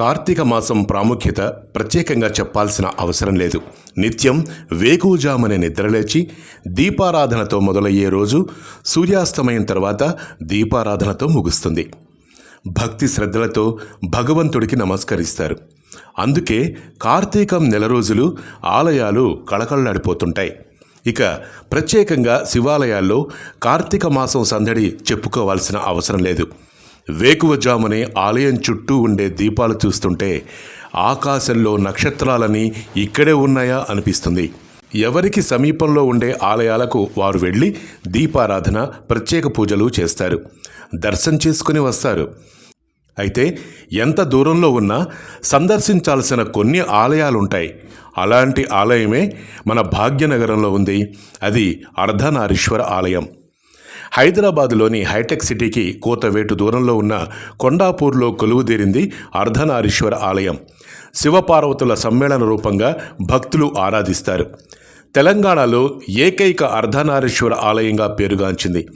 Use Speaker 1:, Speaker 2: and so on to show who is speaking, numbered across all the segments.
Speaker 1: కార్తీక మాసం ప్రాముఖ్యత ప్రత్యేకంగా చెప్పాల్సిన అవసరం లేదు. నిత్యం వేకువజామని నిద్రలేచి దీపారాధనతో మొదలయ్యే రోజు సూర్యాస్తమయం తర్వాత దీపారాధనతో ముగుస్తుంది. భక్తి శ్రద్ధలతో భగవంతుడికి నమస్కరిస్తారు. అందుకే కార్తీకం నెల రోజులు ఆలయాలు కళకళలాడిపోతుంటాయి. ఇక ప్రత్యేకంగా శివాలయాల్లో కార్తీక మాసం సందడి చెప్పుకోవాల్సిన అవసరం లేదు. వేకువజామునే ఆలయం చుట్టూ ఉండే దీపాలు చూస్తుంటే ఆకాశంలో నక్షత్రాలని ఇక్కడే ఉన్నాయా అనిపిస్తుంది. ఎవరికి సమీపంలో ఉండే ఆలయాలకు వారు వెళ్ళి దీపారాధన ప్రత్యేక పూజలు చేస్తారు. దర్శనం చేసుకుని వస్తారు. అయితే ఎంత దూరంలో ఉన్నా సందర్శించాల్సిన కొన్ని ఆలయాలుంటాయి. అలాంటి ఆలయమే మన భాగ్యనగరంలో ఉంది. అది అర్ధనారీశ్వర ఆలయం. హైదరాబాదులోని హైటెక్ సిటీకి కోతవేటు దూరంలో ఉన్న కొండాపూర్లో కొలువుదీరింది అర్ధనారీశ్వర ఆలయం. శివపార్వతుల సమ్మేళన రూపంగా భక్తులు ఆరాధిస్తారు. తెలంగాణలో ఏకైక అర్ధనారీశ్వర ఆలయంగా పేరుగాంచింది.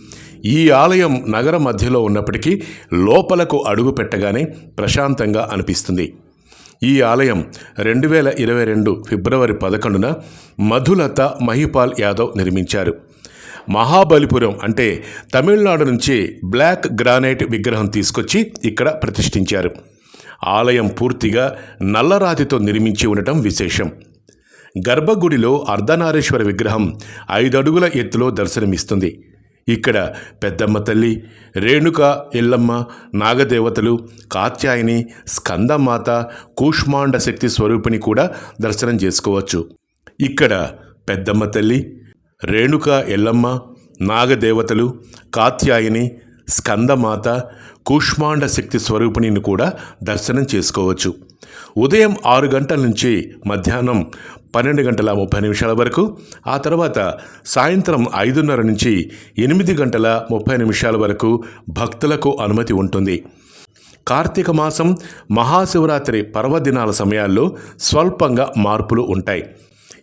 Speaker 1: ఈ ఆలయం నగర మధ్యలో ఉన్నప్పటికీ లోపలకు అడుగు పెట్టగానే ప్రశాంతంగా అనిపిస్తుంది. ఈ ఆలయం రెండు వేల ఇరవై రెండు ఫిబ్రవరి పదకొండున మధులత మహిపాల్ యాదవ్ నిర్మించారు. మహాబలిపురం అంటే తమిళనాడు నుంచి బ్లాక్ గ్రానైట్ విగ్రహం తీసుకొచ్చి ఇక్కడ ప్రతిష్ఠించారు. ఆలయం పూర్తిగా నల్లరాతితో నిర్మించి ఉండటం విశేషం. గర్భగుడిలో అర్ధనారీశ్వర విగ్రహం ఐదడుగుల ఎత్తులో దర్శనమిస్తుంది. ఇక్కడ పెద్దమ్మ తల్లి రేణుక ఎల్లమ్మ నాగదేవతలు కాత్యాయని స్కందమాత కూష్మాండ శక్తి స్వరూపిణి కూడా దర్శనం చేసుకోవచ్చు. ఇక్కడ పెద్దమ్మ తల్లి రేణుక ఎల్లమ్మ నాగదేవతలు కాత్యాయని స్కందమాత కూష్మాండ శక్తి స్వరూపిణిని కూడా దర్శనం చేసుకోవచ్చు. ఉదయం ఆరు గంటల నుంచి మధ్యాహ్నం పన్నెండు గంటల ముప్పై నిమిషాల వరకు ఆ తర్వాత సాయంత్రం ఐదున్నర నుంచి ఎనిమిది గంటల ముప్పై నిమిషాల వరకు భక్తులకు అనుమతి ఉంటుంది. కార్తీక మాసం మహాశివరాత్రి పర్వదినాల సమయాల్లో స్వల్పంగా మార్పులు ఉంటాయి.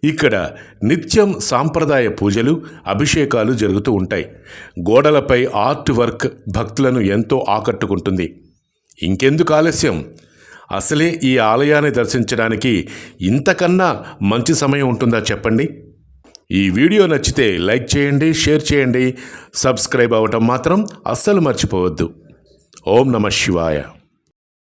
Speaker 1: ఇక్కడ నిత్యం సాంప్రదాయ పూజలు అభిషేకాలు జరుగుతూ ఉంటాయి. గోడలపై ఆర్ట్ వర్క్ భక్తులను ఎంతో ఆకట్టుకుంటుంది. ఇంకెందుకు ఆలస్యం? అసలే ఈ ఆలయాన్ని దర్శించడానికి ఇంతకన్నా మంచి సమయం ఉంటుందా చెప్పండి? ఈ వీడియో నచ్చితే లైక్ చేయండి షేర్ చేయండి. సబ్స్క్రైబ్ అవ్వటం మాత్రం అస్సలు మర్చిపోవద్దు. ఓం నమ శివాయ.